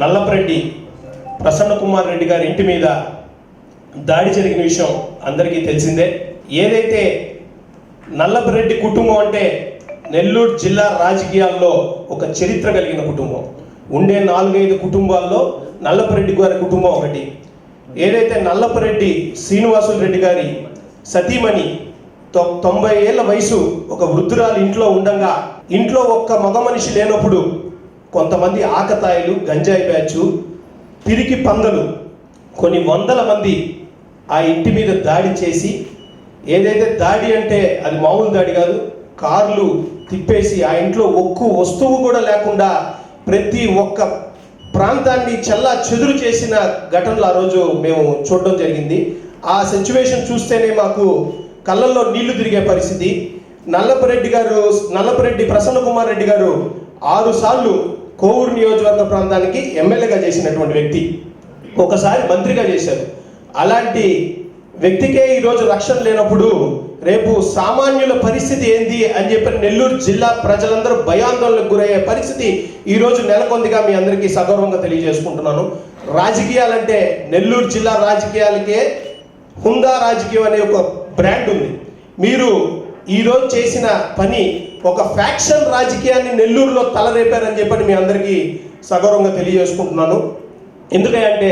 నల్లపరెడ్డి ప్రసన్న కుమార్ రెడ్డి గారి ఇంటి మీద దాడి జరిగిన విషయం అందరికీ తెలిసిందే. ఏదైతే నల్లపరెడ్డి కుటుంబం అంటే నెల్లూరు జిల్లా రాజకీయాల్లో ఒక చరిత్ర కలిగిన కుటుంబం. ఉండే నాలుగైదు కుటుంబాల్లో నల్లపరెడ్డి గారి కుటుంబం ఒకటి. ఏదైతే నల్లపరెడ్డి శ్రీనివాసులు రెడ్డి గారి సతీమణి తొ- తొంభై ఏళ్ళ వయసు ఒక వృద్ధురాలు ఇంట్లో ఉండగా ఇంట్లో ఒక్క మగ మనిషి లేనప్పుడు కొంతమంది ఆకతాయిలు గంజాయి బ్యాచ్ పిరికి పందలు కొన్ని వందల మంది ఆ ఇంటి మీద దాడి చేసి ఏదైతే దాడి అంటే అది మామూలు దాడి కాదు కార్లు తిప్పేసి ఆ ఇంట్లో ఒక్క వస్తువు కూడా లేకుండా ప్రతి ఒక్క ప్రాంతాన్ని చల్లా చెదురు చేసిన ఘటనలు ఆ రోజు మేము చూడడం జరిగింది. ఆ సిచ్యువేషన్ చూస్తేనే మాకు కళ్ళల్లో నీళ్ళు తిరిగే పరిస్థితి. నల్లపరెడ్డి గారు నల్లపరెడ్డి ప్రసన్న కుమార్ రెడ్డి గారు ఆరు సార్లు కోవూరు నియోజకవర్గ ప్రాంతానికి ఎమ్మెల్యేగా చేసినటువంటి వ్యక్తి. ఒకసారి మంత్రిగా చేశారు. అలాంటి వ్యక్తికే ఈరోజు రక్షణ లేనప్పుడు రేపు సామాన్యుల పరిస్థితి ఏంది అని చెప్పి నెల్లూరు జిల్లా ప్రజలందరూ భయాందోళనకు గురయ్యే పరిస్థితి ఈరోజు నెలకొందిగా మీ అందరికీ సగౌరవంగా తెలియజేసుకుంటున్నాను. రాజకీయాలంటే నెల్లూరు జిల్లా రాజకీయాలకే హుందా రాజకీయం అనే ఒక బ్రాండ్ ఉంది. మీరు ఈరోజు చేసిన పని ఒక ఫ్యాక్షన్ రాజకీయాన్ని నెల్లూరులో తలరేపారని చెప్పని మీ అందరికీ సగౌరవంగా తెలియజేసుకుంటున్నాను. ఎందుకంటే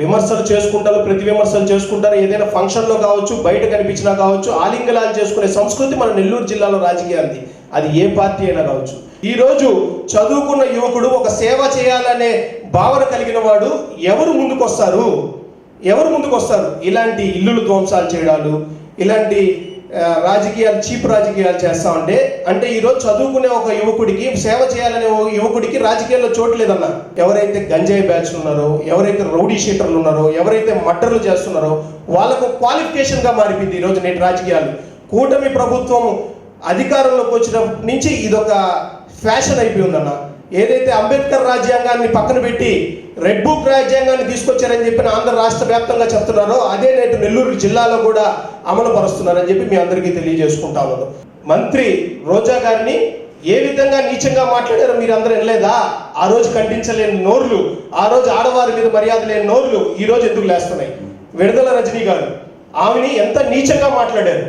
విమర్శలు చేసుకుంటారు ప్రతి విమర్శలు చేసుకుంటారు. ఏదైనా ఫంక్షన్లో కావచ్చు బయట కనిపించినా కావచ్చు ఆలింగనాలు చేసుకునే సంస్కృతి మన నెల్లూరు జిల్లాలో రాజకీయాన్ని అది ఏ పార్టీ అయినా కావచ్చు. ఈరోజు చదువుకున్న యువకుడు ఒక సేవ చేయాలనే భావన కలిగిన వాడు ఎవరు ముందుకొస్తారు? ఎవరు ముందుకొస్తారు? ఇలాంటి ఇల్లులు ధ్వంసాలు చేయడాలు ఇలాంటి రాజకీయాలు చీప్ రాజకీయాలు చేస్తామంటే అంటే ఈరోజు చదువుకునే ఒక యువకుడికి సేవ చేయాలనే ఒక యువకుడికి రాజకీయాల్లో చోటు లేదన్న. ఎవరైతే గంజాయి బ్యాచ్లు ఉన్నారో ఎవరైతే రౌడీ షీటర్లు ఉన్నారో ఎవరైతే మటర్లు చేస్తున్నారో వాళ్ళకు క్వాలిఫికేషన్గా మారిపోయింది ఈరోజు నేటి రాజకీయాలు. కూటమి ప్రభుత్వం అధికారంలోకి వచ్చిన నుంచి ఇదొక ఫ్యాషన్ అయిపోయిందన్న ఏదైతే అంబేద్కర్ రాజ్యాంగాన్ని పక్కన పెట్టి రెడ్ బుక్ రాజ్యాంగాన్ని తీసుకొచ్చారని చెప్పిన ఆంధ్ర రాష్ట్ర వ్యాప్తంగా చెప్తున్నారో అదే నేటి నెల్లూరు జిల్లాలో కూడా అమలు పరుస్తున్నారని చెప్పి మీ అందరికీ తెలియజేసుకుంటా ఉన్నాను. మంత్రి రోజా గారిని ఏ విధంగా నీచంగా మాట్లాడారో మీరు అందరూ వినలేదా? ఆ రోజు ఖండించలేని నోర్లు ఆ రోజు ఆడవారి మీద మర్యాద లేని నోర్లు ఈ రోజు ఎందుకు లేస్తున్నాయి? విడుదల రజనీ గారు ఆమెని ఎంత నీచంగా మాట్లాడారు?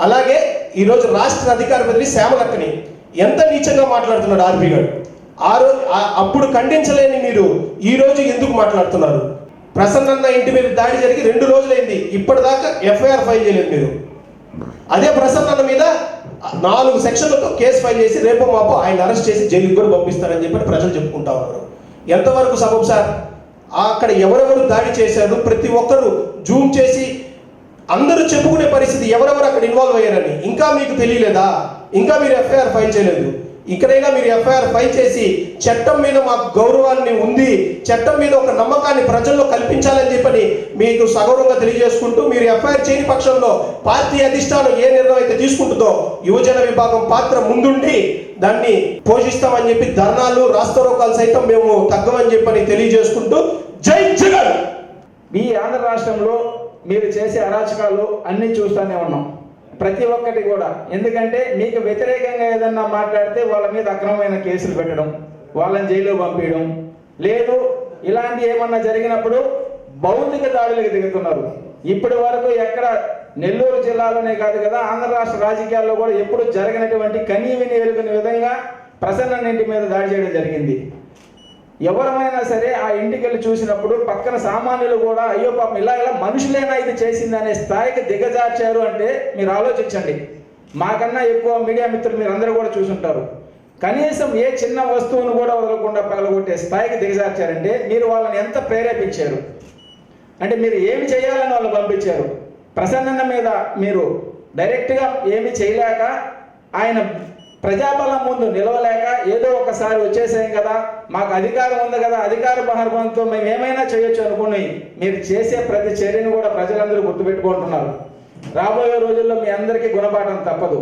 అలాగే ఈరోజు రాష్ట్ర అధికార మంత్రి శ్యామలక్కని ఎంత నీచంగా మాట్లాడుతున్నాడు ఆర్పీ గారు? ఆ రోజు అప్పుడు ఖండించలేని మీరు ఈ రోజు ఎందుకు మాట్లాడుతున్నారు? ప్రసన్నన్న ఇంటి మీద దాడి జరిగి రెండు రోజులైంది ఇప్పటిదాకా ఎఫ్ఐఆర్ ఫైల్ చేయలేదు మీరు. అదే ప్రసన్నన్న మీద నాలుగు సెక్షన్లతో కేసు ఫైల్ చేసి రేపు మాపు ఆయన అరెస్ట్ చేసి జైలుకి కూడా పంపిస్తారని చెప్పి ప్రజలు చెప్పుకుంటా ఉన్నారు. ఎంతవరకు సబబ్ సార్? అక్కడ ఎవరెవరు దాడి చేశారు? ప్రతి ఒక్కరు జూమ్ చేసి అందరూ చెప్పుకునే పరిస్థితి ఎవరెవరు అక్కడ ఇన్వాల్వ్ అయ్యారని. ఇంకా మీకు తెలియలేదా? ఇంకా మీరు ఎఫ్ఐఆర్ ఫైల్ చేయలేదు. ఇక్కడైనా మీరు ఎఫ్ఐఆర్ ఫైల్ చేసి చట్టం మీద మాకు గౌరవాన్ని ఉంది చట్టం మీద ఒక నమ్మకాన్ని ప్రజల్లో కల్పించాలని చెప్పని మీకు సగౌరవంగా తెలియజేసుకుంటూ మీరు ఎఫ్ఐఆర్ చేయని పక్షంలో పార్టీ అధిష్టానం ఏ నిర్ణయం అయితే తీసుకుంటుందో యువజన విభాగం పాత్ర ముందుండి దాన్ని పోషిస్తామని చెప్పి ధర్నాలు రాస్తారోకాలు సైతం మేము తగ్గమని చెప్పని తెలియజేసుకుంటూ జై జగన్! మీ ఆంధ్ర రాష్ట్రంలో మీరు చేసే అరాచకాలు అన్నీ చూస్తూనే ఉన్నాం. ప్రతి ఒక్కటి కూడా. ఎందుకంటే మీకు వ్యతిరేకంగా ఏదన్నా మాట్లాడితే వాళ్ళ మీద అక్రమమైన కేసులు పెట్టడం వాళ్ళని జైలు పంపించడం. లేదు ఇలాంటి ఏమన్నా జరిగినప్పుడు భౌతిక దాడులకు దిగుతున్నారు. ఇప్పటి వరకు ఎక్కడ నెల్లూరు జిల్లాలోనే కాదు కదా ఆంధ్ర రాష్ట్ర రాజకీయాల్లో కూడా ఎప్పుడు జరగనటువంటి కనీవిని ఎరుగని విధంగా ప్రసన్న ఇంటి మీద దాడి చేయడం జరిగింది. ఎవరమైనా సరే ఆ ఇంటికి వెళ్ళి చూసినప్పుడు పక్కన సామాన్యులు కూడా అయ్యో పాపం ఇలా ఇలా మనుషులేనా ఇది చేసింది? అనే స్థాయికి దిగజార్చారు అంటే మీరు ఆలోచించండి. మాకన్నా ఎక్కువ మీడియా మిత్రులు మీరు అందరూ కూడా చూసుంటారు. కనీసం ఏ చిన్న వస్తువును కూడా వదలకుండా పగలగొట్టే స్థాయికి దిగజార్చారంటే మీరు వాళ్ళని ఎంత ప్రేరేపించారు? అంటే మీరు ఏమి చేయాలని వాళ్ళు పంపించారు? ప్రసన్న మీద మీరు డైరెక్ట్గా ఏమి చేయలేక ఆయన ప్రజాబలం ముందు నిలవలేక ఏదో ఒకసారి వచ్చేసాం కదా. మాకు అధికారం ఉంది కదా అధికార బహర్బంతో మేము ఏమైనా చేయొచ్చు అనుకుని మీరు చేసే ప్రతి చర్యను కూడా ప్రజలందరూ గుర్తుపెట్టుకుంటున్నారు. రాబోయే రోజుల్లో మీ అందరికీ గుణపాఠం తప్పదు.